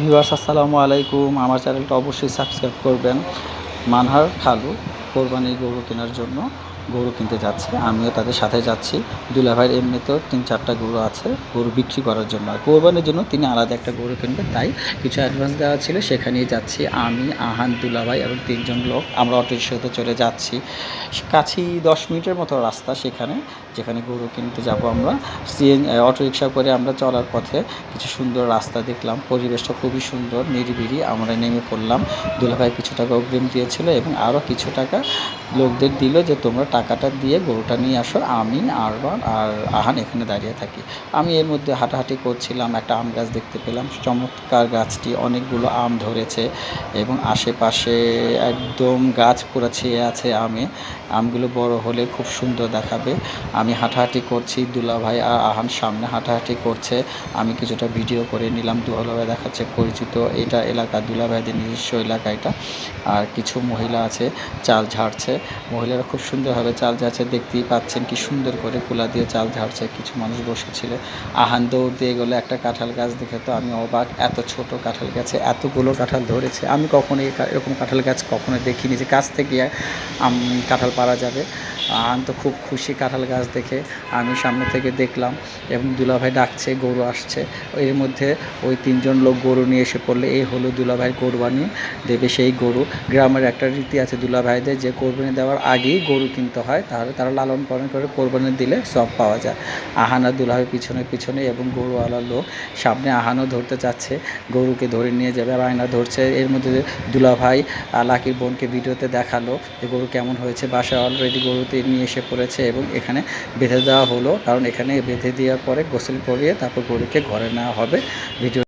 Viewers আসসালামু আলাইকুম। আমার চ্যানেলটা অবশ্যই সাবস্ক্রাইব করবেন। মানহার খালু কোরবানি গরু কেনার জন্য। গরু কিনতে যাচ্ছে, আমিও তাদের সাথে যাচ্ছি। দুলাভাইয়ের এমনিতেও তিন চারটা গরু আছে, গরু বিক্রি করার জন্য। আর কোরবানির জন্য তিনি আলাদা একটা গরু কিনবেন, তাই কিছু অ্যাডভান্স দেওয়া ছিল, সেখানেই যাচ্ছি আমি, আহান, দুলাভাই এবং তিনজন লোক। আমরা অটো রিক্সাতে চলে যাচ্ছি। কাছেই দশ মিনিটের মতো রাস্তা সেখানে, যেখানে গরু কিনতে যাব আমরা। সিএন অটো রিক্সা করে আমরা চলার পথে কিছু সুন্দর রাস্তা দেখলাম। পরিবেশটা খুবই সুন্দর, নিরিবিলি। আমরা নেমে পড়লাম। দুলাভাই কিছু টাকা অগ্রিম দিয়েছিল এবং আরও কিছু টাকা লোকদের দিল যে তোমরা টাকাটা দিয়ে গরুটা নিয়ে আসো, আমি, আরবান আর আহান এখানে দাঁড়িয়ে থাকি। আমি এর মধ্যে হাঁটাহাঁটি করছিলাম, একটা আম গাছ দেখতে পেলাম। চমৎকার গাছটি, অনেকগুলো আম ধরেছে এবং আশেপাশে একদম গাছ পুরো ছেয়ে আছে আমে। আমগুলো বড় হলে খুব সুন্দর দেখাবে। আমি হাঁটাহাঁটি করছি দুলাভাই আর আহান সামনে হাঁটাহাঁটি করছে। আমি কিছুটা ভিডিও করে নিলাম দুলাভাই দেখাচ্ছে পরিচিত। এটা এলাকা দুলাভাইদের নিজস্ব এলাকা এটা। আর কিছু মহিলা আছে, চাল ঝাড়ছে। মহিলারা খুব সুন্দরভাবে চাল ঝাড়ছে দেখতেই পাচ্ছেন কি সুন্দর করে কুলা দিয়ে চাল ঝাড়ছে। কিছু মানুষ বসেছিল। আহান দৌড় দিয়ে গেলো একটা কাঁঠাল গাছ দেখে তো আমি অবাক। এত ছোট কাঁঠাল গাছে এতগুলো কাঁঠাল ধরেছে। আমি কখনো এরকম কাঁঠাল গাছ কখনো দেখিনি যে গাছ থেকে কাঁঠাল পারা যাবে। আহান তো খুব খুশি কাঁঠাল গাছ দেখে। আমি সামনে থেকে দেখলাম এবং দুলাভাই ডাকছে, গরু আসছে। এর মধ্যে ওই তিনজন লোক গরু নিয়ে এসে পড়লে, এই হলো দুলাভাই কোরবানি, দেবে সেই গরু। গ্রামের একটা রীতি আছে দুলাভাইদের যে কোরবানি দেওয়ার আগেই গরু কিনতে হয় তাহলে তারা লালন পালন করে কোরবানি দিলে সব পাওয়া যায়। আহানা দুলাভাই পিছনে পিছনে এবং গরুওয়ালা লোক সামনে আহানও ধরতে চাচ্ছে গরুকে ধরে নিয়ে যাবে আয়না ধরছে। এর মধ্যে দুলাভাই লাকির বোনকে ভিডিওতে দেখাল যে গরু কেমন হয়েছে। বাসায় অলরেডি গরুতে নিয়ে এসে পড়েছে এবং এখানে বেঁধে দেওয়া হলো, কারণ এখানে বেঁধে দেওয়ার পরে গোসল করিয়ে তারপর গরুকে ঘরে নেওয়া হবে। ভিডিও